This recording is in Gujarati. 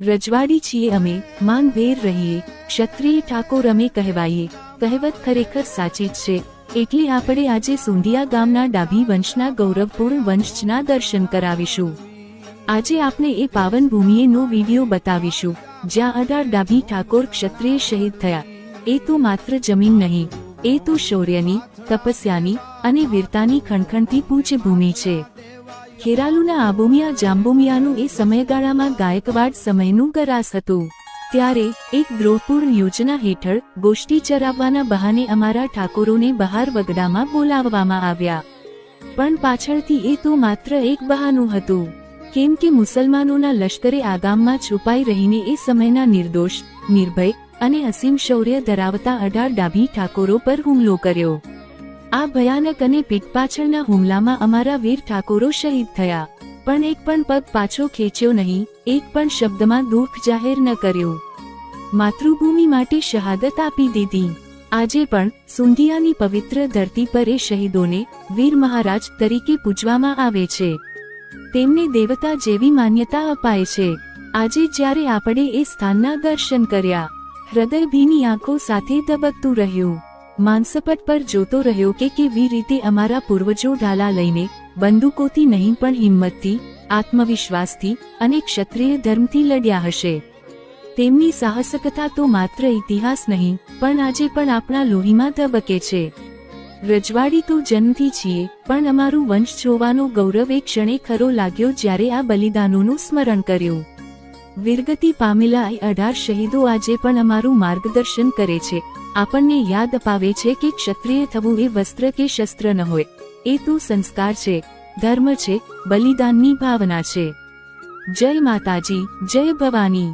રજવાડી છીએ અમે માન ભેર રહીએ, ક્ષત્રિય ઠાકોર અમે કહેવાઈએ, કહેવત ખરેખર સાચી છે. એટલે આપણે આજે સુંઢિયા ગામના ડાભી વંશના ગૌરવપૂર્ણ વંશના દર્શન કરાવીશું. આજે આપણે એ પાવન ભૂમિએનો વીડિયો બતાવીશું, જ્યાં અઢાર ડાભી ઠાકોર ક્ષત્રિય શહીદ થયા. એ તો માત્ર જમીન નહીં, એ તો શૌર્યની, તપસ્યાની અને વીરતાની ખણખણતી પૂજ્ય ભૂમિ છે. ખેરાલુના આબોમિયા જાંબોમિયાનું એ સમયગાળામાં ગાયકવાડ સમયનું ગરાસ હતું. ત્યારે એક દ્રોહપૂર્ણ યોજના હેઠળ ગોષ્ઠી ચરાવવાના બહાને અમારા ઠાકોરોને બહાર વગડામાં બોલાવવામાં આવ્યા. પણ પાછળથી એ તો માત્ર એક બહાનું હતું. કેમ કે મુસલમાનોના લશ્કરે આ ગામમાં છુપાઈ રહીને એ સમયના નિર્દોષ, નિર્ભય અને અસીમ શૌર્ય ધરાવતા અઢાર ડાભી ઠાકોરો પર હુમલો કર્યો. આ ભયાનક અને પીઠ પાછળના હુમલામાં અમારા વીર ઠાકોરો શહીદ થયા. પણ એક પણ પગ પાછો ખેંચ્યો નહીં, એક પણ શબ્દમાં દુઃખ જાહેર ન કર્યું. માતૃભૂમિ માટે શહાદત આપી દીધી. આજે પણ સુંધિયાની પવિત્ર ધરતી પર એ શહીદોને વીર મહારાજ તરીકે પૂજવામાં આવે છે. તેમને દેવતા જેવી માન્યતા અપાય છે. આજે જ્યારે આપણે એ સ્થાનના દર્શન કર્યા હૃદય ભીની આંખો સાથે ધબકતું રહ્યું. માનસપટ પર જોતો રહ્યો કે કેવી રીતે અમારા પૂર્વજો ઢાલા લઈને બંદૂકોથી નહીં પણ હિંમતથી, આત્મવિશ્વાસથી અને ક્ષત્રિય ધર્મથી લડ્યા હશે. તેમની સાહસકથા તો માત્ર ઇતિહાસ નહીં, પણ આજે પણ આપણા લોહીમાં ધબકે છે. રજવાડી તો જન્મથી છીએ, પણ અમારું વંશ જોવાનો ગૌરવ એ ક્ષણે ખરો લાગ્યો જ્યારે આ બલિદાનોનું સ્મરણ કર્યું. વીરગતિ પામેલા અઢાર શહીદો આજે પણ અમારું માર્ગદર્શન કરે છે. આપણને યાદ અપાવે છે કે ક્ષત્રિય થવું એ વસ્ત્ર કે શસ્ત્ર ન હોય. એ તો સંસ્કાર છે, ધર્મ છે, બલિદાનની ભાવના છે. જય માતાજી, જય ભવાની.